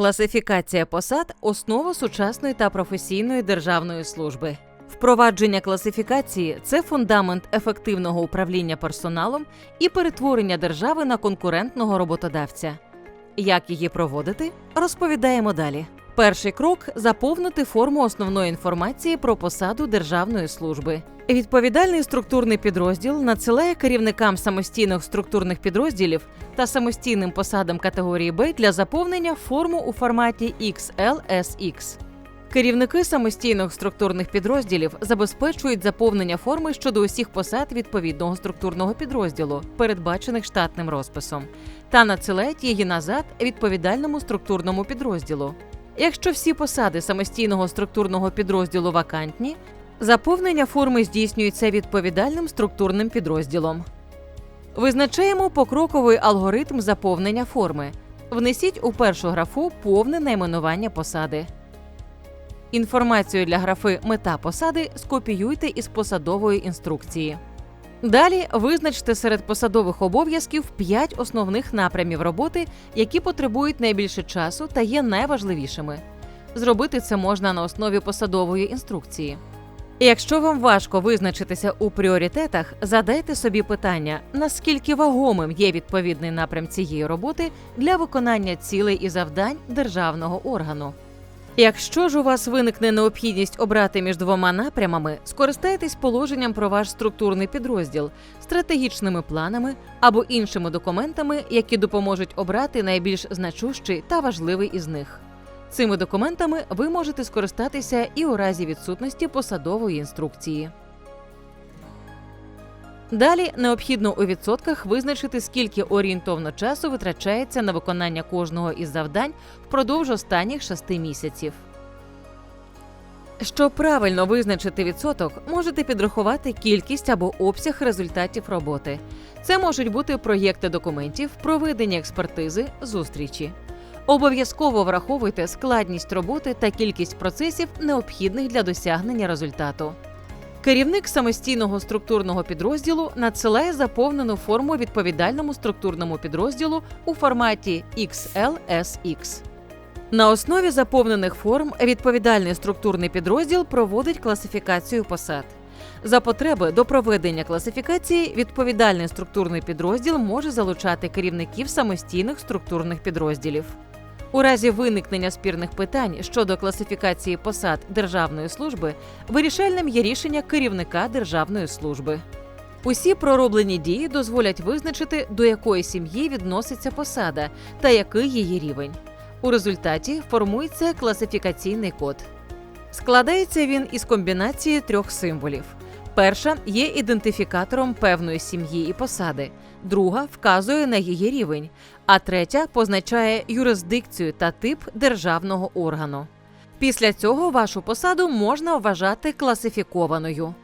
Класифікація посад основа сучасної та професійної державної служби. Впровадження класифікації це фундамент ефективного управління персоналом і перетворення держави на конкурентного роботодавця. Як її проводити, розповідаємо далі. Перший крок заповнити форму основної інформації про посаду державної служби. Відповідальний структурний підрозділ надсилає керівникам самостійних структурних підрозділів та самостійним посадам категорії Б для заповнення форму у форматі XLSX. Керівники самостійних структурних підрозділів забезпечують заповнення форми щодо усіх посад відповідного структурного підрозділу, передбачених штатним розписом, та надсилають її назад відповідальному структурному підрозділу. Якщо всі посади самостійного структурного підрозділу вакантні, заповнення форми здійснюється відповідальним структурним підрозділом. Визначаємо покроковий алгоритм заповнення форми. Внесіть у першу графу повне найменування посади. Інформацію для графи Мета посади скопіюйте із посадової інструкції. Далі визначте серед посадових обов'язків 5 основних напрямів роботи, які потребують найбільше часу та є найважливішими. Зробити це можна на основі посадової інструкції. Якщо вам важко визначитися у пріоритетах, задайте собі питання, наскільки вагомим є відповідний напрям цієї роботи для виконання цілей і завдань державного органу. Якщо ж у вас виникне необхідність обрати між двома напрямами, скористайтесь положенням про ваш структурний підрозділ, стратегічними планами або іншими документами, які допоможуть обрати найбільш значущий та важливий із них. Цими документами ви можете скористатися і у разі відсутності посадової інструкції. Далі необхідно у відсотках визначити, скільки орієнтовно часу витрачається на виконання кожного із завдань впродовж останніх шести місяців. Щоб правильно визначити відсоток, можете підрахувати кількість або обсяг результатів роботи. Це можуть бути проєкти документів, проведення експертизи, зустрічі. Обов'язково враховуйте складність роботи та кількість процесів, необхідних для досягнення результату. Керівник самостійного структурного підрозділу надсилає заповнену форму відповідальному структурному підрозділу у форматі XLSX. На основі заповнених форм відповідальний структурний підрозділ проводить класифікацію посад. За потреби до проведення класифікації відповідальний структурний підрозділ може залучати керівників самостійних структурних підрозділів. У разі виникнення спірних питань щодо класифікації посад державної служби вирішальним є рішення керівника державної служби. Усі пророблені дії дозволять визначити, до якої сім'ї відноситься посада та який її рівень. У результаті формується класифікаційний код. Складається він із комбінації трьох символів. Перша є ідентифікатором певної сім'ї і посади, друга вказує на її рівень, а третя позначає юрисдикцію та тип державного органу. Після цього вашу посаду можна вважати класифікованою.